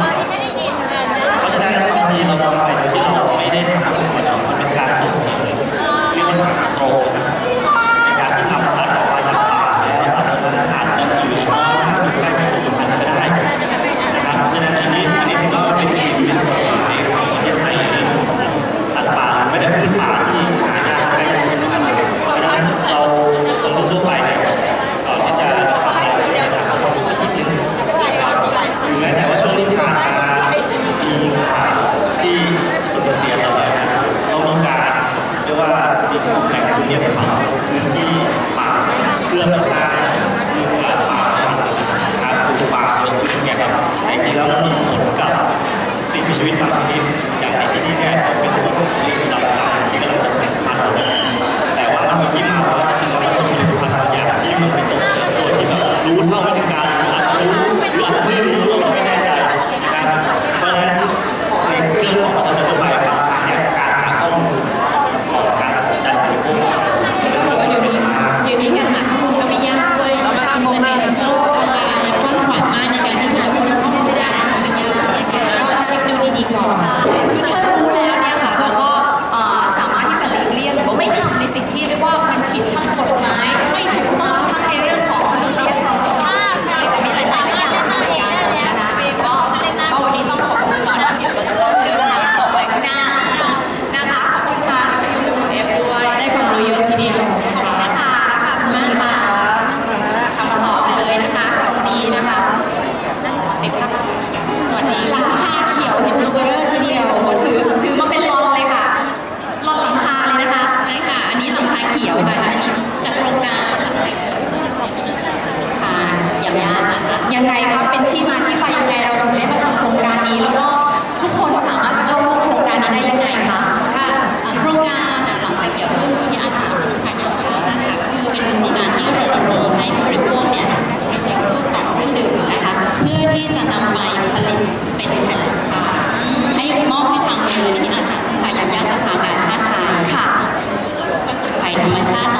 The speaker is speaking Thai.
không พื้นที่ป่าเพื่อสร้างพื้นที่ป่าการปลูกป่าเยอะขึ้นเนี่ยครับแต่จริงแล้วมันมีผลกับสิ่งมีชีวิตบางชนิด อย่างนี้ยังไงครับเป็นที่มาที่ไปยังไงเราถึงได้มาทำโครงการนี้แล้วก็ทุกคนสามารถจะเข้าร่วมโครงการนี้ได้ยังไงคะค่ะโครงการหลังไฟเกี่ยวเพื่อที่อาสาคนไทยอย่างเรานะคะคือเป็นโครงการที่รณรงค์ให้บริโภคเนี่ยรีไซเคิลของเครื่องดื่มนะคะเพื่อที่จะนำไปผลิตเป็นผลิตภัณฑ์ให้มอบให้ทางมูลนิธิอาสาคนไทยอย่างยาสภากาชาติไทยค่ะแล้วก็ประสบภัยธรรมชาติ